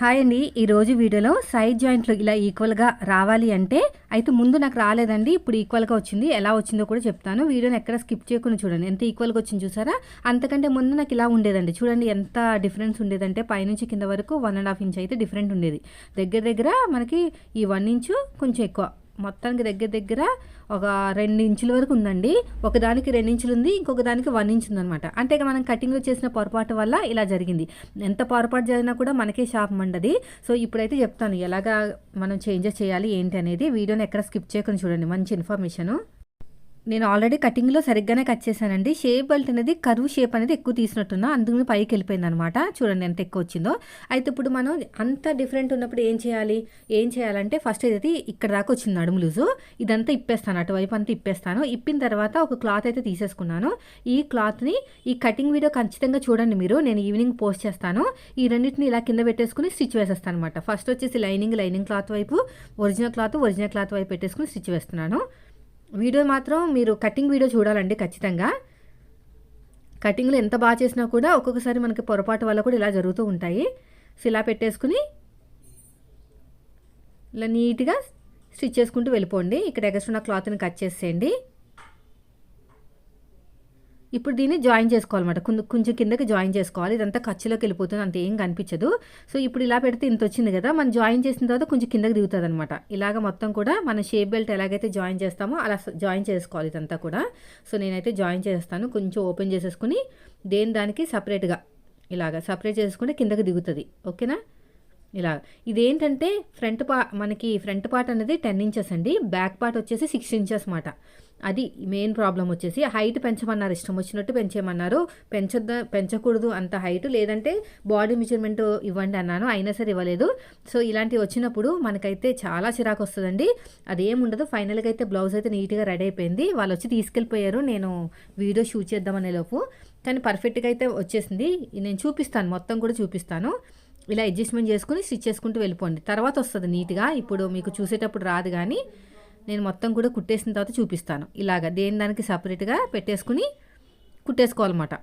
Hi అండి. ఈరోజు వీడియోలో సైడ్ జాయింట్లు ఇలా ఈక్వల్గా రావాలి అంటే అయితే ముందు నాకు రాలేదండి ఇప్పుడు ఈక్వల్గా వచ్చింది ఎలా వచ్చిందో కూడా చెప్తాను. వీడియోని ఎక్కడ స్కిప్ చేయకుండా చూడండి. ఎంత ఈక్వల్గా వచ్చింది చూసారా? అంతకంటే ముందు నాకు ఇలా ఉండేదండి. చూడండి ఎంత డిఫరెన్స్ ఉండేదంటే పైనుంచి కింద వరకు వన్ అండ్ హాఫ్ ఇంచ్ అయితే డిఫరెంట్ ఉండేది. దగ్గర దగ్గర మనకి ఈ వన్ ఇంచు కొంచెం ఎక్కువ. మొత్తానికి దగ్గర దగ్గర ఒక రెండు ఇంచుల వరకు ఉందండి. ఒకదానికి రెండు ఇంచులు ఉంది ఇంకొక దానికి వన్ ఇంచ్ ఉందనమాట అంటే ఇక మనం కటింగ్లో చేసిన పొరపాటు వల్ల ఇలా జరిగింది. ఎంత పొరపాటు జరిగినా కూడా మనకే షాప్ మండది సో ఇప్పుడైతే చెప్తాను ఎలాగా మనం చేంజెస్ చేయాలి ఏంటి అనేది వీడియోని ఎక్కడ స్కిప్ చేయకుండా చూడండి. మంచి ఇన్ఫర్మేషను నేను ఆల్రెడీ కటింగ్లో సరిగ్గానే కట్ చేశానండి. షేప్ బెల్ట్ అనేది కరువు షేప్ అనేది ఎక్కువ తీసినట్టున్నా అందుకని పైకి వెళ్ళిపోయింది అనమాట చూడండి ఎంత ఎక్కువ వచ్చిందో. అయితే ఇప్పుడు మనం అంత డిఫరెంట్ ఉన్నప్పుడు ఏం చేయాలి? ఏం చేయాలంటే ఫస్ట్ అయితే ఇక్కడ దాకా వచ్చింది నడుము లూజు ఇదంతా ఇప్పేస్తాను. అటువైపు అంతా ఇప్పేస్తాను. ఇప్పిన తర్వాత ఒక క్లాత్ అయితే తీసేసుకున్నాను. ఈ క్లాత్ని ఈ కటింగ్ వీడియో ఖచ్చితంగా చూడండి మీరు. నేను ఈవినింగ్ పోస్ట్ చేస్తాను. ఈ రెండింటిని ఇలా కింద పెట్టేసుకుని స్టిచ్ వేసేస్తాను అనమాట ఫస్ట్ వచ్చేసి లైనింగ్ లైనింగ్ క్లాత్ వైపు ఒరిజినల్ క్లాత్ ఒరిజినల్ క్లాత్ వైపు పెట్టేసుకుని స్టిచ్ వేస్తున్నాను. వీడియో మాత్రం మీరు కటింగ్ వీడియో చూడాలండి ఖచ్చితంగా. కటింగ్లో ఎంత బాగా చేసినా కూడా ఒక్కొక్కసారి మనకి పొరపాటు వల్ల కూడా ఇలా జరుగుతూ ఉంటాయి. సో ఇలా పెట్టేసుకుని ఇలా నీట్గా స్టిచ్ చేసుకుంటూ వెళ్ళిపోండి. ఇక్కడ ఎగస్ట్రా క్లాత్ని కట్ చేసేయండి. ఇప్పుడు దీన్ని జాయిన్ చేసుకోవాలన్నమాట. కొంచెం కొంచెం కిందకి జాయిన్ చేసుకోవాలి. ఇదంతా ఖర్చులోకి వెళ్ళిపోతుంది అంత ఏం కనిపించదు. సో ఇప్పుడు ఇలా పెడితే ఇంత వచ్చింది కదా మనం జాయిన్ చేసిన తర్వాత కొంచెం కిందకి దిగుతుంది అనమాట ఇలాగ మొత్తం కూడా మన షేప్ బెల్ట్ ఎలాగైతే జాయిన్ చేస్తామో అలా జాయిన్ చేసుకోవాలి ఇదంతా కూడా. సో నేనైతే జాయిన్ చేస్తాను. కొంచెం ఓపెన్ చేసేసుకుని దేని దానికి సపరేట్గా ఇలాగ సపరేట్ చేసుకుంటే కిందకి దిగుతుంది. ఓకేనా? ఇలా. ఇదేంటంటే ఫ్రంట్ పా మనకి ఫ్రంట్ పార్ట్ అనేది టెన్ ఇంచెస్ అండి. బ్యాక్ పార్ట్ వచ్చేసి సిక్స్ ఇంచెస్ మాట. అది మెయిన్ ప్రాబ్లం వచ్చేసి హైట్ పెంచమన్నారు. ఇష్టం వచ్చినట్టు పెంచేయమన్నారు. పెంచొద్ద పెంచకూడదు అంత హైట్. లేదంటే బాడీ మెజర్మెంట్ ఇవ్వండి అన్నాను. అయినా సరే ఇవ్వలేదు. సో ఇలాంటివి వచ్చినప్పుడు మనకైతే చాలా చిరాకు వస్తుందండి. అదేముండదు. ఫైనల్గా అయితే బ్లౌజ్ అయితే నీట్గా రెడీ అయిపోయింది. వాళ్ళు వచ్చి తీసుకెళ్ళిపోయారు. నేను వీడియో షూట్ చేద్దామనే లోపు కానీ పర్ఫెక్ట్గా అయితే వచ్చేసింది. నేను చూపిస్తాను. మొత్తం కూడా చూపిస్తాను. ఇలా అడ్జస్ట్మెంట్ చేసుకుని స్టిచ్ చేసుకుంటూ వెళ్ళిపోండి. తర్వాత వస్తుంది నీట్గా. ఇప్పుడు మీకు చూసేటప్పుడు రాదు కానీ నేను మొత్తం కూడా కుట్టేసిన తర్వాత చూపిస్తాను. ఇలాగ దేని దానికి సపరేట్గా పెట్టేసుకుని కుట్టేసుకోవాలన్నమాట.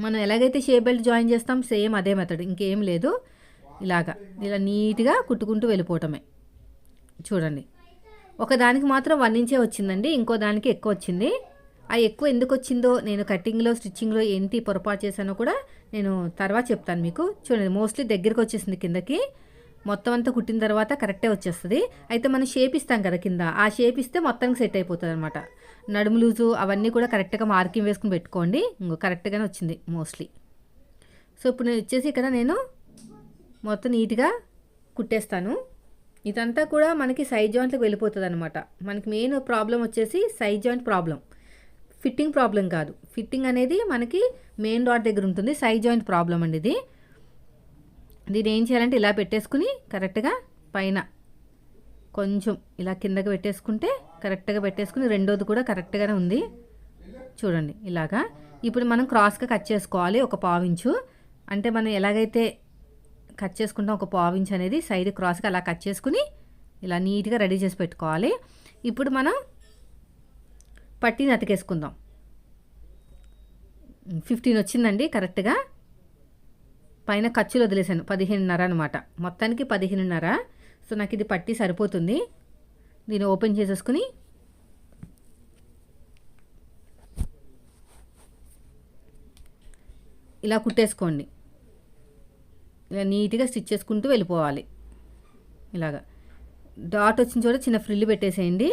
మనం ఎలాగైతే షేప్ బెల్ట్ జాయిన్ చేస్తాం సేమ్ అదే మెథడ్. ఇంకేం లేదు. ఇలాగా ఇలా నీట్గా కుట్టుకుంటూ వెళ్ళిపోవటమే. చూడండి. ఒకదానికి మాత్రం వన్ ఇంచే వచ్చిందండి. ఇంకో దానికి ఎక్కువ వచ్చింది. ఆ ఎక్కువ ఎందుకు వచ్చిందో నేను కటింగ్లో స్టిచ్చింగ్లో ఏంటి పొరపాటు చేశానో కూడా నేను తర్వాత చెప్తాను మీకు. చూడండి మోస్ట్లీ దగ్గరికి వచ్చేసింది కిందకి. మొత్తం అంతా కుట్టిన తర్వాత కరెక్టే వచ్చేస్తుంది. అయితే మనం షేప్ ఇస్తాం కదా కింద ఆ షేప్ ఇస్తే మొత్తానికి సెట్ అయిపోతుంది అనమాట నడుము లూజు అవన్నీ కూడా కరెక్ట్గా మార్కింగ్ వేసుకుని పెట్టుకోండి. ఇంకో కరెక్ట్గానే వచ్చింది మోస్ట్లీ సో ఇప్పుడు నేను వచ్చేసి ఇక్కడ నేను మొత్తం నీట్గా కుట్టేస్తాను. ఇదంతా కూడా మనకి సైడ్ జాయింట్లకు వెళ్ళిపోతుంది అనమాట మనకి మెయిన్ ప్రాబ్లం వచ్చేసి side joint problem fitting problem కాదు. ఫిట్టింగ్ అనేది మనకి మెయిన్ రాడ్ దగ్గర ఉంటుంది. సైడ్ జాయింట్ ప్రాబ్లం అండి ఇది. దీన్ని ఏం చేయాలంటే ఇలా పెట్టేసుకుని కరెక్ట్గా పైన కొంచెం ఇలా కిందకి పెట్టేసుకుంటే కరెక్ట్గా పెట్టేసుకుని రెండోది కూడా కరెక్ట్గానే ఉంది. చూడండి ఇలాగా. ఇప్పుడు మనం క్రాస్గా కట్ చేసుకోవాలి ఒక పావించు అంటే మనం ఎలాగైతే కట్ చేసుకుంటాం ఒక పావించు అనేది సైడ్ క్రాస్గా అలా కట్ చేసుకుని ఇలా నీట్గా రెడీ చేసి పెట్టుకోవాలి. ఇప్పుడు మనం పట్టీని అతికేసుకుందాం. ఫిఫ్టీన్ వచ్చిందండి కరెక్ట్గా. పైన ఖర్చులు వదిలేసాను పదిహేనున్నర అనమాట మొత్తానికి పదిహేనున్నర. సో నాకు ఇది పట్టి సరిపోతుంది. దీన్ని ఓపెన్ చేసేసుకుని ఇలా కుట్టేసుకోండి. ఇలా నీట్గా స్టిచ్ చేసుకుంటూ వెళ్ళిపోవాలి. ఇలాగా. డాట్ వచ్చిన చోట చిన్న ఫ్రిల్ పెట్టేసేయండి.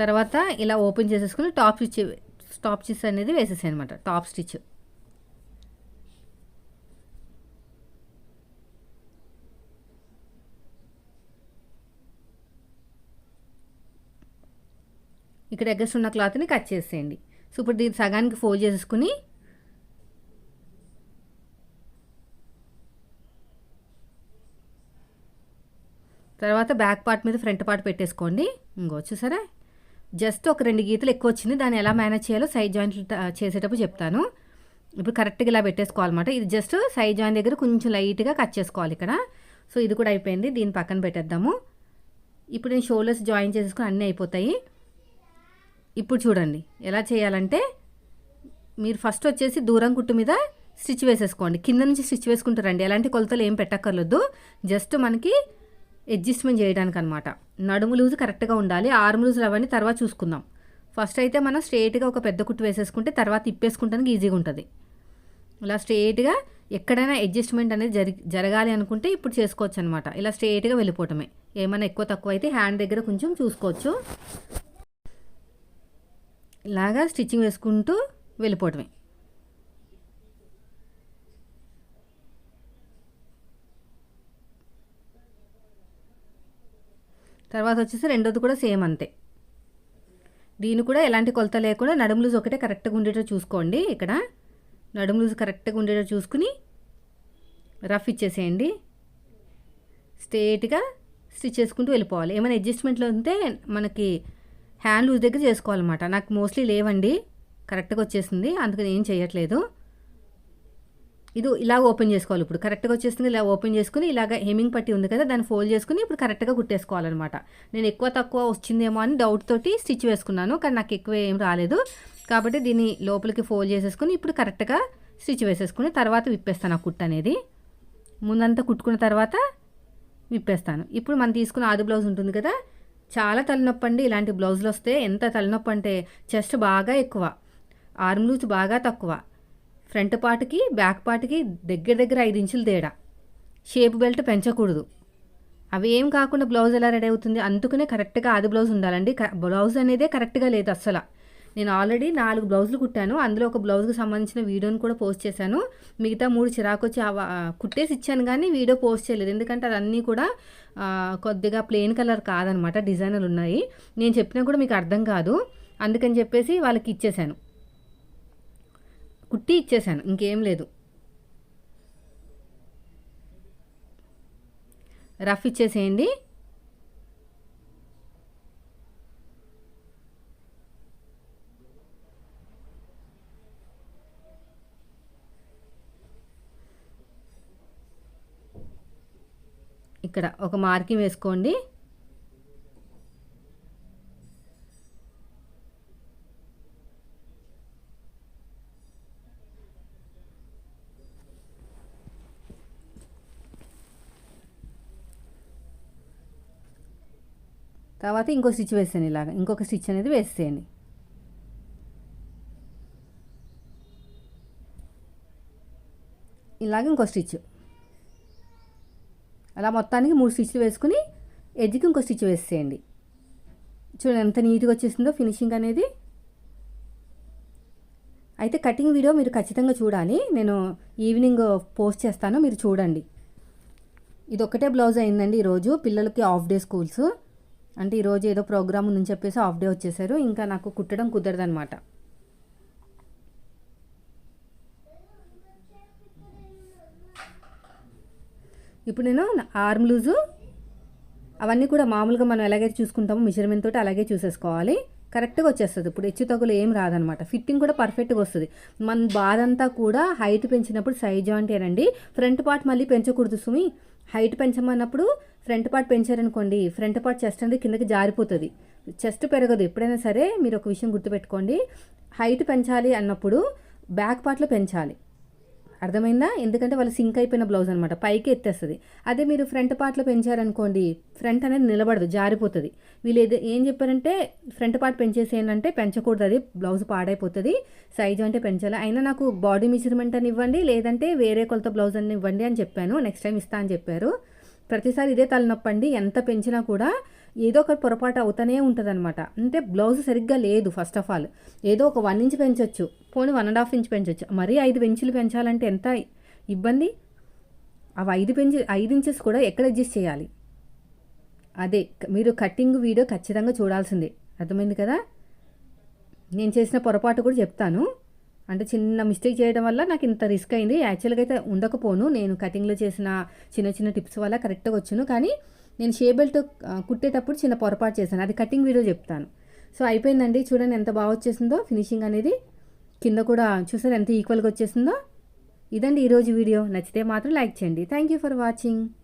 తర్వాత ఇలా ఓపెన్ చేసేసుకుని టాప్ స్టిచ్ టాప్ స్టిచ్ అనేది వేసేసాయి అనమాట టాప్ స్టిచ్. ఇక్కడ ఎగ్గర్స్ ఉన్న క్లాత్ని కట్ చేసేయండి. సో ఇప్పుడు దీన్ని సగానికి ఫోల్డ్ చేసేసుకుని తర్వాత బ్యాక్ పార్ట్ మీద ఫ్రంట్ పార్ట్ పెట్టేసుకోండి. ఇంకో చూసారా? జస్ట్ ఒక రెండు గీతలు ఎక్కువ వచ్చింది. దాన్ని ఎలా మేనేజ్ చేయాలో సైడ్ జాయింట్లు చేసేటప్పుడు చెప్తాను. ఇప్పుడు కరెక్ట్గా ఇలా పెట్టేసుకోవాలన్నమాట. ఇది జస్ట్ సైడ్ జాయింట్ దగ్గర కొంచెం లైట్గా కట్ చేసుకోవాలి ఇక్కడ. సో ఇది కూడా అయిపోయింది. దీన్ని పక్కన పెట్టేద్దాము. ఇప్పుడు నేను షోల్డర్స్ జాయిన్ చేసేసుకుని అన్నీ అయిపోతాయి. ఇప్పుడు చూడండి. ఎలా చేయాలంటే మీరు ఫస్ట్ వచ్చేసి దూరం కుట్టు మీద స్టిచ్ వేసేసుకోండి. కింద నుంచి స్టిచ్ వేసుకుంటారండి. ఎలాంటి కొలతలు ఏం పెట్టక్కర్లేదు. జస్ట్ మనకి అడ్జస్ట్మెంట్ చేయడానికి అనమాట నడుము లూజ్ కరెక్ట్గా ఉండాలి ఆర్మ్ లూజులు అవన్నీ తర్వాత చూసుకుందాం. ఫస్ట్ అయితే మనం స్ట్రేట్గా ఒక పెద్ద కుట్టు వేసేసుకుంటే తర్వాత ఇప్పేసుకుంటానికి ఈజీగా ఉంటుంది. ఇలా స్ట్రేట్గా ఎక్కడైనా అడ్జస్ట్మెంట్ అనేది జరి జరగాలి అనుకుంటే ఇప్పుడు చేసుకోవచ్చు అనమాట ఇలా స్ట్రేట్గా వెళ్ళిపోవటమే. ఏమైనా ఎక్కువ తక్కువ అయితే హ్యాండ్ దగ్గర కొంచెం చూసుకోవచ్చు. ఇలాగా స్టిచ్చింగ్ వేసుకుంటూ వెళ్ళిపోవటమే. తర్వాత వచ్చేసి రెండోది కూడా సేమ్ అంతే. దీని కూడా ఎలాంటి కొలత లేకుండా నడుము లూజ్ ఒకటే కరెక్ట్గా ఉండేటట్టు చూసుకోండి ఇక్కడ. నడుము లూజ్ కరెక్ట్గా ఉండేటట్టు చూసుకుని రఫ్ ఇచ్చేసేయండి. స్ట్రేట్గా స్టిచ్ చేసుకుంటూ వెళ్ళిపోవాలి. ఏమైనా అడ్జస్ట్మెంట్లో ఉంటే మనకి హ్యాండ్ లూజ్ దగ్గర చేసుకోవాలన్నమాట. నాకు మోస్ట్లీ లేవండి. కరెక్ట్గా వచ్చేసింది. అందుకని ఏం చేయట్లేదు. ఇది ఇలా ఓపెన్ చేసుకోవాలి. ఇప్పుడు కరెక్ట్గా వచ్చేస్తుంది ఇలా ఓపెన్ చేసుకుని ఇలాగ హెమింగ్ పట్టి ఉంది కదా దాన్ని ఫోల్డ్ చేసుకుని ఇప్పుడు కరెక్ట్గా కుట్టేసుకోవాలన్నమాట. నేను ఎక్కువ తక్కువ వచ్చిందేమో అని డౌట్ తోటి స్టిచ్ వేసుకున్నాను కానీ నాకు ఎక్కువ ఏం రాలేదు. కాబట్టి దీన్ని లోపలికి ఫోల్డ్ చేసేసుకుని ఇప్పుడు కరెక్ట్గా స్టిచ్ వేసేసుకుని తర్వాత విప్పేస్తాను ఆ కుట్ అనేది. ముందంతా కుట్టుకున్న తర్వాత విప్పేస్తాను. ఇప్పుడు మనం తీసుకున్న ఆది బ్లౌజ్ ఉంటుంది కదా చాలా తలనొప్పి అండి. ఇలాంటి బ్లౌజులు వస్తే ఎంత తలనొప్పి అంటే చెస్ట్ బాగా ఎక్కువ ఆర్మ్ లూజ్ బాగా తక్కువ. ఫ్రంట్ పార్ట్కి బ్యాక్ పార్ట్కి దగ్గర దగ్గర ఐదు ఇంచులు తేడా. షేప్ బెల్ట్ పెంచకూడదు. అవి ఏం కాకుండా బ్లౌజ్ ఎలా రెడీ అవుతుంది? అందుకనే కరెక్ట్గా ఆది బ్లౌజ్ ఉండాలండి. బ్లౌజ్ అనేదే కరెక్ట్గా లేదు అస్సలు. నేను ఆల్రెడీ నాలుగు బ్లౌజులు కుట్టాను. అందులో ఒక బ్లౌజ్కి సంబంధించిన వీడియోని కూడా పోస్ట్ చేశాను. మిగతా మూడు చిరాకు వచ్చి కుట్టేసి ఇచ్చాను కానీ వీడియో పోస్ట్ చేయలేదు. ఎందుకంటే అదన్నీ కూడా కొద్దిగా ప్లెయిన్ కలర్ కాదనమాట. డిజైనర్లు ఉన్నాయి. నేను చెప్పినా కూడా మీకు అర్థం కాదు. అందుకని చెప్పేసి వాళ్ళకి ఇచ్చేసాను కుట్టి ఇచ్చేసాను ఇంకేం లేదు. రఫ్ ఇచ్చేసేయండి. ఇక్కడ ఒక మార్కింగ్ వేసుకోండి. తర్వాత ఇంకో స్టిచ్ వేసాను ఇలాగ. ఇంకొక స్టిచ్ అనేది వేసేయండి. ఇలాగ ఇంకో స్టిచ్. అలా మొత్తానికి మూడు స్టిచ్లు వేసుకుని ఎడ్జ్కి ఇంకో స్టిచ్ వేసేయండి. చూడండి ఎంత నీట్గా వచ్చేసిందో ఫినిషింగ్ అనేది. అయితే కటింగ్ వీడియో మీరు ఖచ్చితంగా చూడాలి. నేను ఈవినింగ్ పోస్ట్ చేస్తాను మీరు చూడండి. ఇది ఒక్కటే బ్లౌజ్ అయిందండి ఈరోజు. పిల్లలకి ఆఫ్ డే స్కూల్స్. అంటే ఈరోజు ఏదో ప్రోగ్రామ్ ఉందని చెప్పేసి హాఫ్ డే వచ్చేసారు. ఇంకా నాకు కుట్టడం కుదరదనమాట ఇప్పుడు నేను ఆర్మ్ లూజు అవన్నీ కూడా మామూలుగా మనం ఎలాగైతే చూసుకుంటామో మెజర్మెంట్ తోటి అలాగే చూసేసుకోవాలి. కరెక్ట్గా వచ్చేస్తుంది. ఇప్పుడు హెచ్చు తగ్గులు ఏం రాదనమాట ఫిట్టింగ్ కూడా పర్ఫెక్ట్గా వస్తుంది. మన బాధంతా కూడా హైట్ పెంచినప్పుడు సైజ్ జాయింట్ ఫ్రంట్ పార్ట్ మళ్ళీ పెంచకూడదు సుమి. హైట్ పెంచమన్నప్పుడు ఫ్రంట్ పార్ట్ పెంచారనుకోండి ఫ్రంట్ పార్ట్ చెస్ట్ అనేది కిందకి జారిపోతుంది. చెస్ట్ పెరగదు. ఎప్పుడైనా సరే మీరు ఒక విషయం గుర్తుపెట్టుకోండి. హైట్ పెంచాలి అన్నప్పుడు బ్యాక్ పార్ట్లో పెంచాలి. అర్థమైందా? ఎందుకంటే వాళ్ళు సింక్ అయిపోయిన బ్లౌజ్ అనమాట పైకి ఎత్తేస్తుంది. అదే మీరు ఫ్రంట్ పార్ట్లో పెంచారనుకోండి ఫ్రంట్ అనేది నిలబడదు జారిపోతుంది. వీళ్ళు ఏదో ఏం చెప్పారంటే ఫ్రంట్ పార్ట్ ఏంటంటే పెంచకూడదు. అది బ్లౌజ్ పాడైపోతుంది. సైజు అంటే పెంచాలి. అయినా నాకు బాడీ మెజర్మెంట్ అని ఇవ్వండి లేదంటే వేరే కొలత బ్లౌజ్ అని ఇవ్వండి అని చెప్పాను. నెక్స్ట్ టైం ఇస్తా అని చెప్పారు. ప్రతిసారి ఇదే తలనొప్పండి ఎంత పెంచినా కూడా ఏదో ఒక పొరపాటు అవుతూనే ఉంటుంది అనమాట అంటే బ్లౌజ్ సరిగ్గా లేదు ఫస్ట్ ఆఫ్ ఆల్ ఏదో ఒక వన్ ఇంచ్ పెంచవచ్చు పోనీ వన్ అండ్ హాఫ్ ఇంచ్ పెంచవచ్చు మరీ ఐదు పెంచులు పెంచాలంటే ఎంత ఇబ్బంది? అవి ఐదు పెంచి ఐదు ఇంచెస్ కూడా ఎక్కడ అడ్జస్ట్ చేయాలి? అదే మీరు కటింగ్ వీడియో ఖచ్చితంగా చూడాల్సిందే. అర్థమైంది కదా? నేను చేసిన పొరపాటు కూడా చెప్తాను. అంటే చిన్న మిస్టేక్ చేయడం వల్ల నాకు ఇంత రిస్క్ అయింది. యాక్చువల్గా అయితే ఉండకపోను. నేను కటింగ్లో చేసిన చిన్న చిన్న టిప్స్ వల్ల కరెక్ట్గా వచ్చును. కానీ నేను షే బెల్ట్ కుట్టేటప్పుడు చిన్న పొరపాటు చేశాను. అది కటింగ్ వీడియో చెప్తాను. సో అయిపోయిందండి. చూడండి ఎంత బాగా వచ్చేసిందో. ఫినిషింగ్ అనేది కింద కూడా చూసారు ఎంత ఈక్వల్గా వచ్చేసిందో. ఇదండి ఈరోజు వీడియో. నచ్చితే మాత్రం లైక్ చేయండి. Thank you for watching.